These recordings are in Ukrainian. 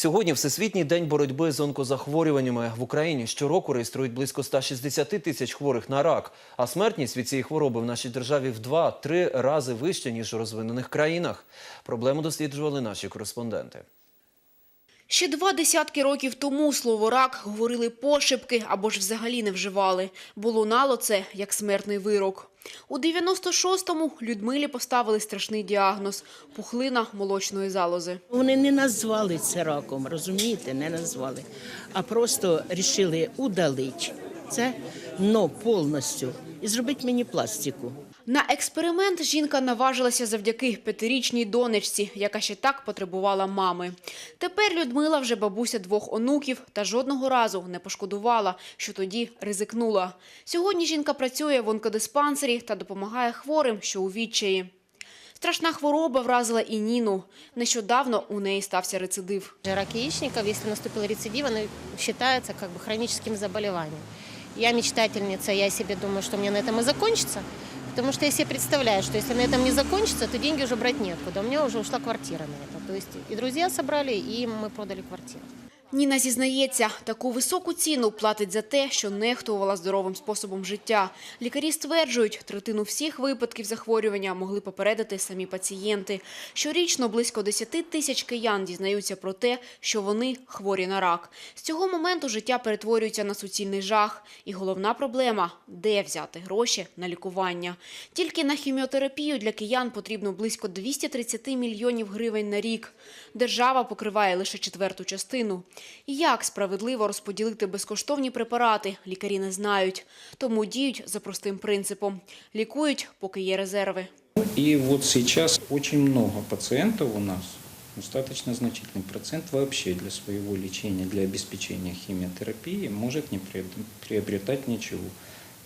Сьогодні Всесвітній день боротьби з онкозахворюваннями в Україні. Щороку реєструють близько 160 тисяч хворих на рак, а смертність від цієї хвороби в нашій державі в два-три рази вища, ніж у розвинених країнах. Проблему досліджували наші кореспонденти. Ще два десятки років тому слово «рак» говорили пошепки або ж взагалі не вживали, бо лунало це як смертний вирок. У 96-му Людмилі поставили страшний діагноз – пухлина молочної залози. Вони не назвали це раком, розумієте, не назвали, а просто рішили удалити це но повністю і зробити мені пластику. На експеримент жінка наважилася завдяки п'ятирічній донечці, яка ще так потребувала мами. Тепер Людмила вже бабуся двох онуків та жодного разу не пошкодувала, що тоді ризикнула. Сьогодні жінка працює в онкодиспансері та допомагає хворим, що у відчаї. Страшна хвороба вразила і Ніну. Нещодавно у неї стався рецидив. Рак яичников, если наступил рецидив, он считается как бы хроническим заболеванием. Я мечтательница, я себе думаю, что мне на этом и закончится. Потому что я себе представляю, что если на этом не закончится, то деньги уже брать неоткуда. У меня уже ушла квартира на это. То есть и друзья собрали, и мы продали квартиру. Ніна зізнається, таку високу ціну платить за те, що нехтувала здоровим способом життя. Лікарі стверджують, третину всіх випадків захворювання могли попередити самі пацієнти. Щорічно близько 10 тисяч киян дізнаються про те, що вони хворі на рак. З цього моменту життя перетворюється на суцільний жах. І головна проблема – де взяти гроші на лікування. Тільки на хіміотерапію для киян потрібно близько 230 мільйонів гривень на рік. Держава покриває лише четверту частину. Як справедливо розподілити безкоштовні препарати, лікарі не знають. Тому діють за простим принципом. Лікують, поки є резерви. И вот сейчас очень много пациентов у нас, достаточно значительный процент вообще для своего лечения, для обеспечения химиотерапии может не приобретать ничего.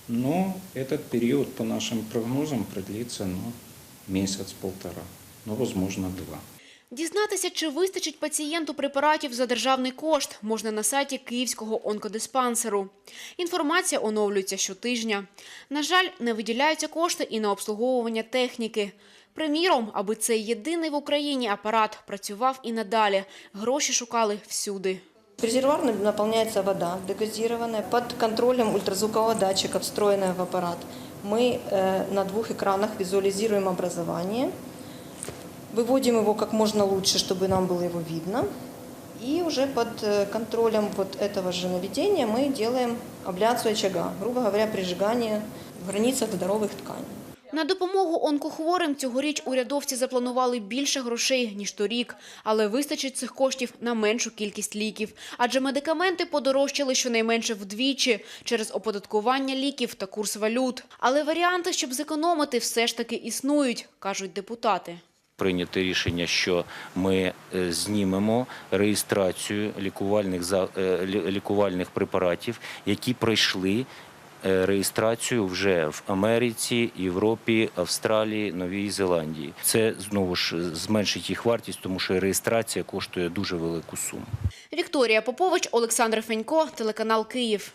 Но этот период, по нашим прогнозам, продлится ну, месяц-полтора, ну, возможно, два. Дізнатися, чи вистачить пацієнту препаратів за державний кошт, можна на сайті Київського онкодиспансеру. Інформація оновлюється щотижня. На жаль, не виділяються кошти і на обслуговування техніки. Приміром, аби цей єдиний в Україні апарат працював і надалі, гроші шукали всюди. Резервуар наполняется вода дегазированная под контролем ультразвукового датчика, встроенная в аппарат. Мы э, на двух экранах визуализируем образование, выводим его как можно лучше, чтобы нам было его видно. И уже под э, контролем вот этого же наведения мы делаем абляцию очага, грубо говоря, прижигание в границах здоровых тканей. На допомогу онкохворим цьогоріч урядовці запланували більше грошей, ніж торік. Але вистачить цих коштів на меншу кількість ліків. Адже медикаменти подорожчали щонайменше вдвічі через оподаткування ліків та курс валют. Але варіанти, щоб зекономити, все ж таки існують, кажуть депутати. Прийнято рішення, що ми е, знімемо реєстрацію лікувальних е, лікувальних препаратів, які пройшли е, реєстрацію вже в Америці, Європі, Австралії, Новій Зеландії. Це знову ж зменшить їх вартість, тому що реєстрація коштує дуже велику суму. Вікторія Попович, Олександр Фенько, телеканал Київ.